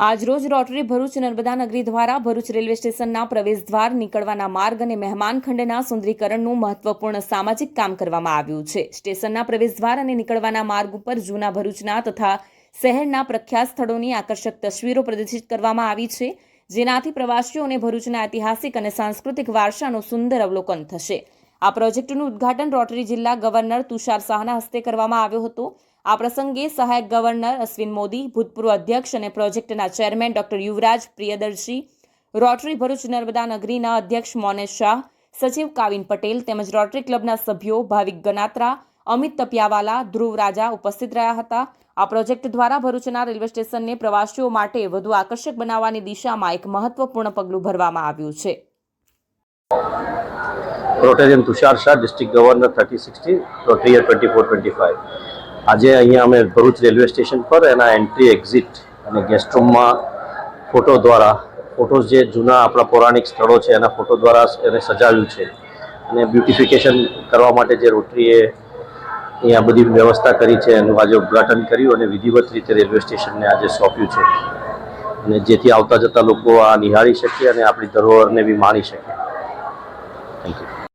આજરોજ રોટરી ભરૂચ નર્મદા નગરી દ્વારા ભરૂચ રેલવે સ્ટેશનના પ્રવેશદ્વાર નીકળવાના માર્ગ અને મહેમાન ખંડના સુંદરીકરણનું મહત્વપૂર્ણ સામાજિક કામ કરવામાં આવ્યું છે. સ્ટેશનના પ્રવેશદ્વાર અને નીકળવાના માર્ગ ઉપર જૂના ભરૂચના તથા શહેરના પ્રખ્યાત સ્થળોની આકર્ષક તસવીરો પ્રદર્શિત કરવામાં આવી છે, જેનાથી પ્રવાસીઓને ભરૂચના ઐતિહાસિક અને સાંસ્કૃતિક વારસાનું સુંદર અવલોકન થશે. આ પ્રોજેક્ટનું ઉદ્ઘાટન રોટરી જિલ્લા ગવર્નર તુષાર શાહના હસ્તે કરવામાં આવ્યો હતો. આ પ્રસંગે સહાયક ગવર્નર અશ્વિન મોદી, ભૂતપૂર્વ અધ્યક્ષ અને પ્રોજેક્ટના chairman doctor Yuvraj Priyadarshi, rotary Bharuch Narmada નગરીના અધ્યક્ષ મોનેશ શાહ, સચિવ કાવિન પટેલ તેમજ રોટરી ક્લબના સભ્યો ભાવિક ગનાત્રા, અમિત તપિયાવાલા, ધ્રુવ રાજા ઉપસ્થિત રહ્યા હતા. આ પ્રોજેક્ટ દ્વારા ભરૂચના રેલવે સ્ટેશનને પ્રવાસીઓ માટે વધુ આકર્ષક બનાવવાની દિશામાં એક મહત્વપૂર્ણ પગલું ભરવામાં આવ્યું છે. Rotarian Tushar Shah district governor thirty sixty twenty four twenty five આજે અહીંયા અમે ભરૂચ રેલવે સ્ટેશન પર એના એન્ટ્રી એક્ઝિટ અને ગેસ્ટ રૂમમાં ફોટો દ્વારા ફોટોઝ જે જૂના આપણા પૌરાણિક સ્થળો છે એના ફોટો દ્વારા એને સજાવ્યું છે. અને બ્યુટિફિકેશન કરવા માટે જે રોટરીએ અહીંયા બધી વ્યવસ્થા કરી છે એનું આજે ઉદ્ઘાટન કર્યું અને વિધિવત રીતે રેલવે સ્ટેશનને આજે સોંપ્યું છે. અને જેથી આવતા જતા લોકો આ નિહાળી શકે અને આપણી ધરોહરને બી માણી શકે.